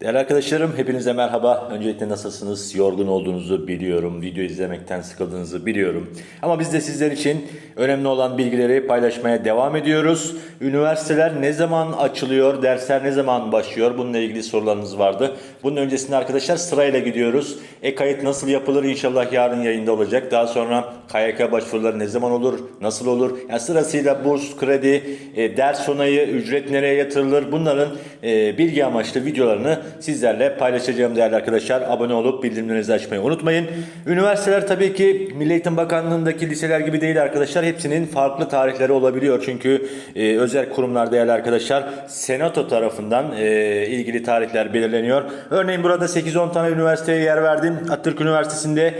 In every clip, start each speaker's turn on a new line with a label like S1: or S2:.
S1: Değerli arkadaşlarım hepinize merhaba. Öncelikle nasılsınız? Yorgun olduğunuzu biliyorum. Video izlemekten sıkıldığınızı biliyorum. Ama biz de sizler için önemli olan bilgileri paylaşmaya devam ediyoruz. Üniversiteler ne zaman açılıyor? Dersler ne zaman başlıyor? Bununla ilgili sorularınız vardı. Bunun öncesinde arkadaşlar sırayla gidiyoruz. E-kayıt nasıl yapılır? İnşallah yarın yayında olacak. Daha sonra KYK başvuruları ne zaman olur? Nasıl olur? Yani sırasıyla burs, kredi, e, ders onayı, ücret nereye yatırılır? Bunların e, bilgi amaçlı videolarını sizlerle paylaşacağım değerli arkadaşlar. Abone olup bildirimlerinizi açmayı unutmayın. Üniversiteler tabii ki Milli Eğitim Bakanlığı'ndaki liseler gibi değil arkadaşlar. Hepsinin farklı tarihleri olabiliyor. Çünkü e, özel kurumlar değerli arkadaşlar Senato tarafından e, ilgili tarihler belirleniyor. Örneğin burada 8-10 tane üniversiteye yer verdim. Atatürk Üniversitesi'nde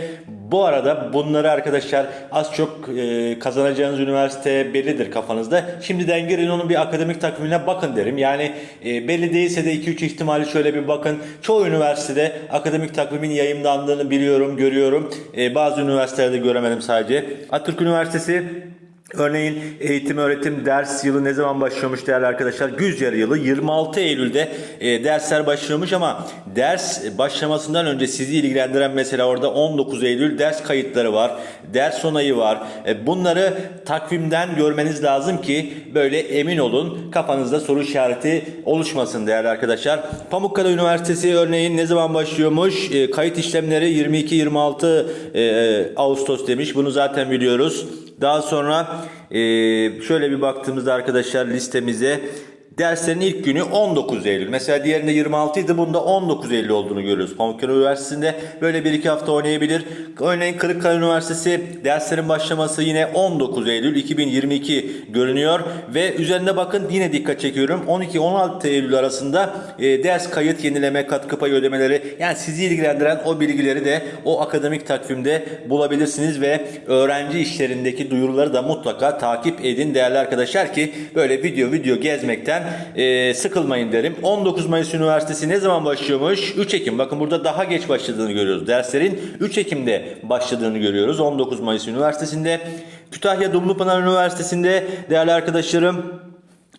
S1: bu arada bunları arkadaşlar az çok e, kazanacağınız üniversite bellidir kafanızda. Şimdiden girin onun bir akademik takvimine bakın derim. Yani e, belli değilse de 2-3 ihtimali şöyle bir bakın. Çoğu üniversitede akademik takvimin yayımlandığını biliyorum, görüyorum. E, bazı üniversitelerde göremedim sadece. Atatürk Üniversitesi Örneğin eğitim öğretim ders yılı ne zaman başlıyormuş değerli arkadaşlar? Güz yarı yılı 26 Eylül'de e, dersler başlıyormuş ama ders başlamasından önce sizi ilgilendiren mesela orada 19 Eylül ders kayıtları var. Ders onayı var. E, bunları takvimden görmeniz lazım ki böyle emin olun kafanızda soru işareti oluşmasın değerli arkadaşlar. Pamukkale Üniversitesi örneğin ne zaman başlıyormuş? E, kayıt işlemleri 22-26 e, Ağustos demiş. Bunu zaten biliyoruz. Daha sonra şöyle bir baktığımızda arkadaşlar listemize derslerin ilk günü 19 Eylül. Mesela diğerinde 26 idi bunda 19 Eylül olduğunu görüyoruz. Pamukkale Üniversitesi'nde böyle bir iki hafta oynayabilir. Örneğin Kırıkkale Üniversitesi derslerin başlaması yine 19 Eylül 2022 görünüyor. Ve üzerinde bakın yine dikkat çekiyorum. 12-16 Eylül arasında e, ders kayıt yenileme katkı payı ödemeleri yani sizi ilgilendiren o bilgileri de o akademik takvimde bulabilirsiniz ve öğrenci işlerindeki duyuruları da mutlaka takip edin değerli arkadaşlar ki böyle video video gezmekten e, sıkılmayın derim. 19 Mayıs Üniversitesi ne zaman başlıyormuş? 3 Ekim. Bakın burada daha geç başladığını görüyoruz. Derslerin 3 Ekim'de başladığını görüyoruz. 19 Mayıs Üniversitesi'nde. Kütahya Dumlupınar Üniversitesi'nde değerli arkadaşlarım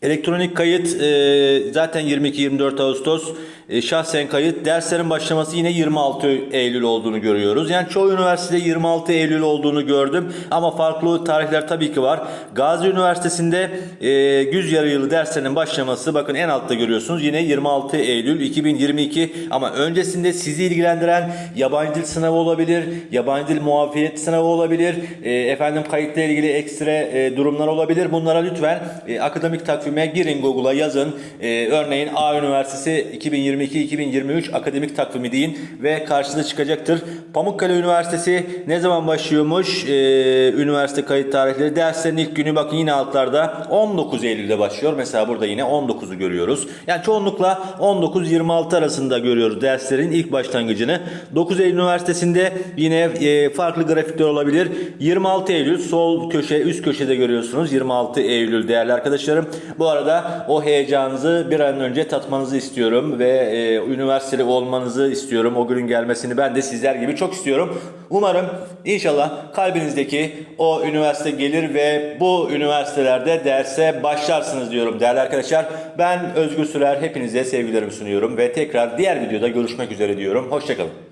S1: Elektronik kayıt e, zaten 22-24 Ağustos. E, şahsen kayıt derslerin başlaması yine 26 Eylül olduğunu görüyoruz. Yani çoğu üniversitede 26 Eylül olduğunu gördüm ama farklı tarihler tabii ki var. Gazi Üniversitesi'nde e, güz yarı yılı derslerinin başlaması bakın en altta görüyorsunuz yine 26 Eylül 2022 ama öncesinde sizi ilgilendiren yabancı dil sınavı olabilir, yabancı dil muafiyet sınavı olabilir, e, efendim kayıtla ilgili ekstra e, durumlar olabilir. Bunlara lütfen e, akademik takvime girin Google'a yazın. E, örneğin A Üniversitesi 2022-2023 akademik takvimi deyin ve karşınıza çıkacaktır. Pamukkale Üniversitesi ne zaman başlıyormuş? E, üniversite kayıt tarihleri. Derslerin ilk günü bakın yine altlarda 19 Eylül'de başlıyor. Mesela burada yine 19'u görüyoruz. Yani çoğunlukla 19-26 arasında görüyoruz derslerin ilk başlangıcını. 9 Eylül Üniversitesi'nde yine e, farklı grafikler olabilir. 26 Eylül sol köşe üst köşede görüyorsunuz. 26 Eylül değerli arkadaşlarım. Bu arada o heyecanınızı bir an önce tatmanızı istiyorum ve e, üniversiteli olmanızı istiyorum. O günün gelmesini ben de sizler gibi çok istiyorum. Umarım inşallah kalbinizdeki o üniversite gelir ve bu üniversitelerde derse başlarsınız diyorum değerli arkadaşlar. Ben Özgür Sürer hepinize sevgilerimi sunuyorum ve tekrar diğer videoda görüşmek üzere diyorum. Hoşçakalın.